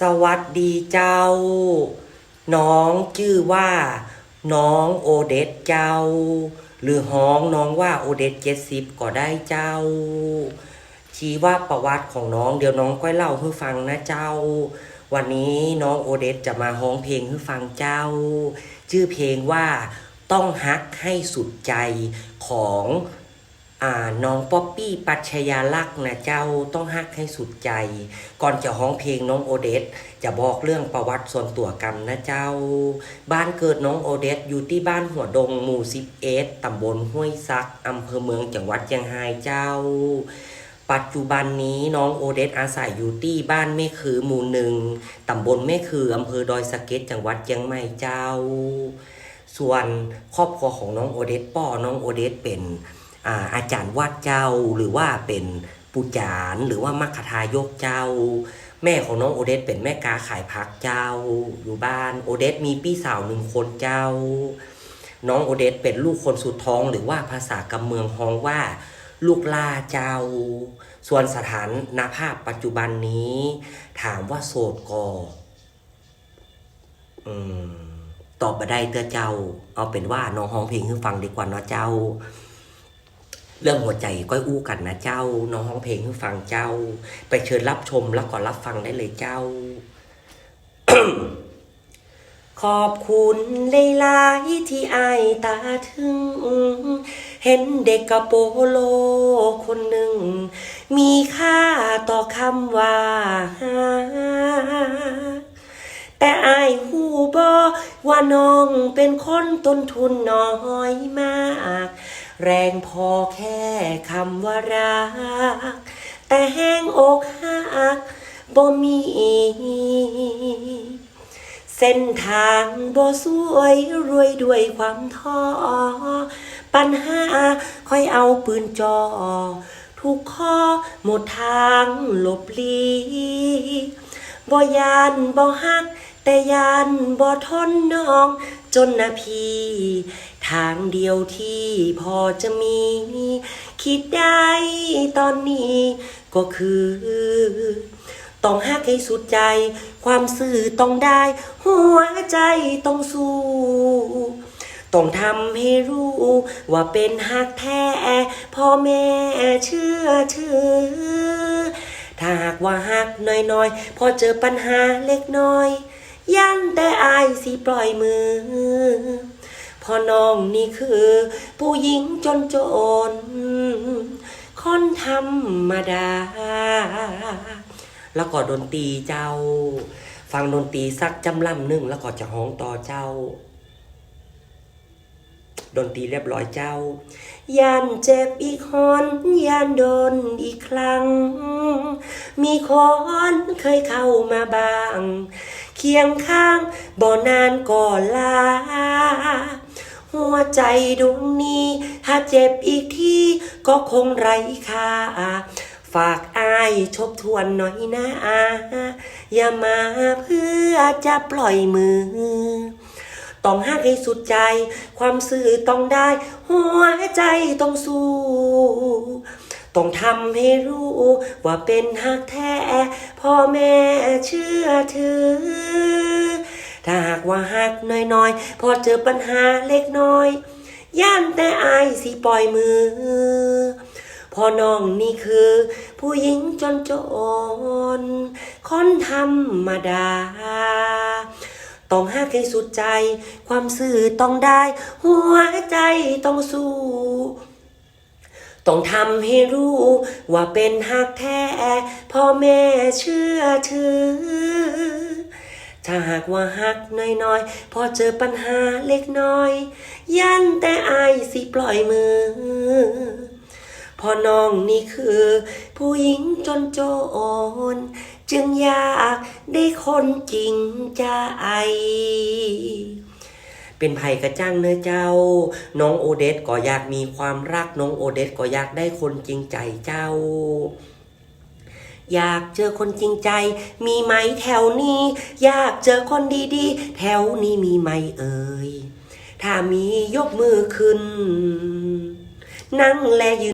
สวัสดีเจ้า น้องชื่อว่า น้องโอเดตเจ้า หรือฮ้องน้องว่าโอเดตเจ็ดสิบก็ได้เจ้า ชี้ว่าประวัติของน้องเดี๋ยวน้องก้อยเล่าให้ฟังนะเจ้า วันนี้น้องโอเดตจะมาฮ้องเพลงให้ฟังเจ้า ชื่อเพลงว่าต้องฮักให้สุดใจของ น้องป๊อปปี้ปัชญาลักษ์นะเจ้าต้องฮักให้สุดใจ ก่อนจะฮ้องเพลงน้องโอเดตจะบอกเรื่องประวัติส่วนตัวกันนะเจ้า บ้านเกิดน้องโอเดตอยู่ที่บ้านหัวดงหมู่สิบเอตำบลห้วยซักอำเภอเมืองจังหวัดเชียงรายเจ้า ปัจจุบันนี้น้องโอเดตอาศัยอยู่ที่บ้านแม่คือหมู่หนึ่งตำบลแม่คืออำเภอดอยสะเก็ดจังหวัดเชียงใหม่เจ้า ส่วนครอบครัวของน้องโอเดตป้อน้องโอเดตเป็น อาอาจารย์วัดเจ้าหรือว่าเป็นปูจารหรือว่ามัคคทายกเจ้า แม่ของน้องโอเดตเป็นแม่กาขายผักเจ้า อยู่บ้านโอเดตมีพี่สาวหนึ่งคนเจ้า น้องโอเดตเป็นลูกคนสุดท้องหรือว่าภาษากำเมืองฮ้องว่า ลูกล่าเจ้า ส่วนสถานนาภาพปัจจุบันนี้ ถามว่าโสดกออืมตอบมาได้เตอเจ้า เอาเป็นว่าน้องฮ้องเพลงให้ฟังดีกว่าเนาะเจ้า เรื่องหัวใจก้อยอู้กันนะเจ้า น้องฮ้องเพลงให้ฟังเจ้า ไปเชิญรับชมแล้วก็รับฟังได้เลยเจ้า ขอบคุณหลายๆที่อายตาถึง เห็นเด็กกระโปโลคนหนึ่ง มีค่าต่อคำว่าหาแต่อายหูบอว่าน้องเป็นคนต้นทุนน้อยมาก แรงพอแค่คำว่ารัก แต่แห้งอกหักบ่มี เส้นทางบ่สวยรวยด้วยความท้อปัญหาค่อยเอาปืนจอทุกข้อหมดทางหลบหลีบ่ยานบ่ฮัก แต่ยานบ่ทนน้อง จนนาพีทางเดียวที่พอจะมี คิดได้ตอนนี้ก็คือ ต้องฮักให้สุดใจ ความซื่อต้องได้ หัวใจต้องสู้ต้องทำให้รู้ว่าเป็นฮักแท้พ่อแม่เชื่อถือ ถ้าหากว่าฮักน้อยๆ พอเจอปัญหาเล็กน้อย ยันแต่อายสิปล่อยมือ พอน้องนี่คือ ผู้หญิงจนจนคนธรรมดา แล้วก็ดนตรีเจ้า ฟังดนตรีสักจำลำหนึ่งแล้วก็จะฮ้องต่อเจ้า ดนตรีเรียบร้อยเจ้าย่านเจ็บอีกคนย่านโดนอีกครั้ง มีคนเคยเข้ามาบ้าง คียงข้างบ่นานก่อลา หัวใจดวงนี้ ถ้าเจ็บอีกทีก็คงไร้ค่า ฝากอายชบทวนหน่อยนะอย่ามาเพื่อจะปล่อยมือ ต้องฮักให้สุดใจ ความซื่อต้องได้ หัวใจต้องสู้ ต้องทำให้รู้ว่าเป็นฮักแท้พ่อแม่เชื่อถือ ถ้าหากว่าฮักน้อยๆ พอเจอปัญหาเล็กน้อย ย่านแต่อายสิปล่อยมือพอน้องนี่คือ ผู้หญิงจนจนคนธรรมดา ต้องฮักให้สุดใจ ความซื่อต้องได้ หัวใจต้องสู้ ต้องทำให้รู้ว่าเป็นฮักแท้พ่อแม่เชื่อถือ ถ้าหากว่าฮักน้อยๆ พอเจอปัญหาเล็กน้อย ยันแต่อายสิปล่อยมือพอน้องนี่คือ ผู้หญิงจนจนจึงอยากได้คนจริงใจ เป็นไผ่กระจ้างเนื้อเจ้า น้องโอเดสก็อยากมีความรักน้องโอเดสก็อยากได้คนจริงใจเจ้า อยากเจอคนจริงใจ มีไหมแถวนี้ อยากเจอคนดีๆ แถวนี้มีไหมเอ่ยถ้ามียกมือขึ้น นั่งและยืน